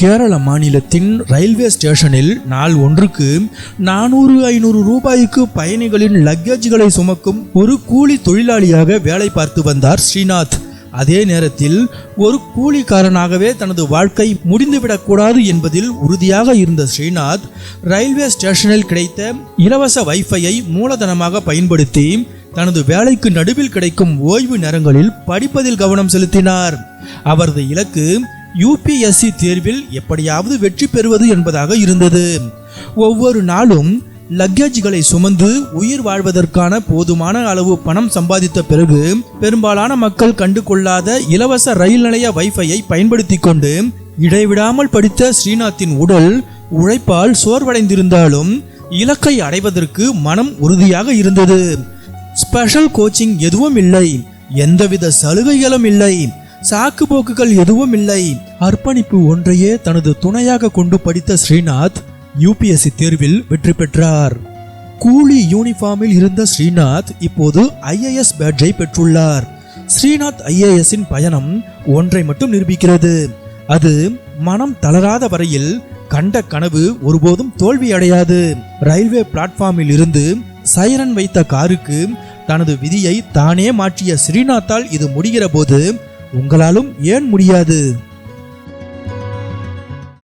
கேரள மாநிலத்தின் ரயில்வே ஸ்டேஷனில் நாள் ஒன்றுக்கு நானூறு ஐநூறு ரூபாய்க்கு பயணிகளின் லக்கேஜ்களை சுமக்கும் ஒரு கூலி தொழிலாளியாக வேலை பார்த்து வந்தார் ஸ்ரீநாத். அதே நேரத்தில் ஒரு கூலிக்காரனாகவே தனது வாழ்க்கை முடிந்துவிடக்கூடாது என்பதில் உறுதியாக இருந்த ஸ்ரீநாத் ரயில்வே ஸ்டேஷனில் கிடைத்த இலவச வைஃபையை மூலதனமாக பயன்படுத்தி தனது வேலைக்கு நடுவில் கிடைக்கும் ஓய்வு நேரங்களில் படிப்பதில் கவனம் செலுத்தினார். அவரது இலக்கு யூபிஎஸ்சி தேர்வில் எப்படியாவது வெற்றி பெறுவது என்பதாக இருந்தது. ஒவ்வொரு நாளும் லக்கேஜ்களை சுமந்து உயிர் வாழ்வதற்கான போதுமான அளவு பணம் சம்பாதித்த பிறகு பெரும்பாலான மக்கள் கண்டு கொள்ளாத இலவச ரயில் நிலைய வைஃபையை பயன்படுத்தி கொண்டு இடைவிடாமல் படித்த ஸ்ரீநாத்தின் உடல் உழைப்பால் சோர்வடைந்திருந்தாலும் இலக்கை அடைவதற்கு மனம் உறுதியாக இருந்தது. ஸ்பெஷல் கோச்சிங் எதுவும் இல்லை. எந்தவித சலுகைகளும் இல்லை. சாக்கு போக்குகள் எதுவும் இல்லை. அர்ப்பணிப்பு ஒன்றையே தனது துணையாக கொண்டு படித்த ஸ்ரீநாத் யூபிஎஸ்சி தேர்வில் வெற்றி பெற்றார். கூலி யூனிஃபார்மில் இருந்த ஸ்ரீநாத் இப்போது ஐஏஎஸ் பேட்ஜை பெற்றுள்ளார். ஸ்ரீநாத் ஐஏஎஸ்ஸின் பயணம் ஒன்றை மட்டும் நிரூபிக்கிறது. அது மனம் தளராத வரையில் கண்ட கனவு ஒருபோதும் தோல்வி அடையாது. ரயில்வே பிளாட்ஃபார்மில் இருந்து சைரன் வைத்த காருக்கு தனது விதியை தானே மாற்றிய ஸ்ரீநாத்தால் இது முடிகிற போது உங்களாலும் ஏன் முடியாது?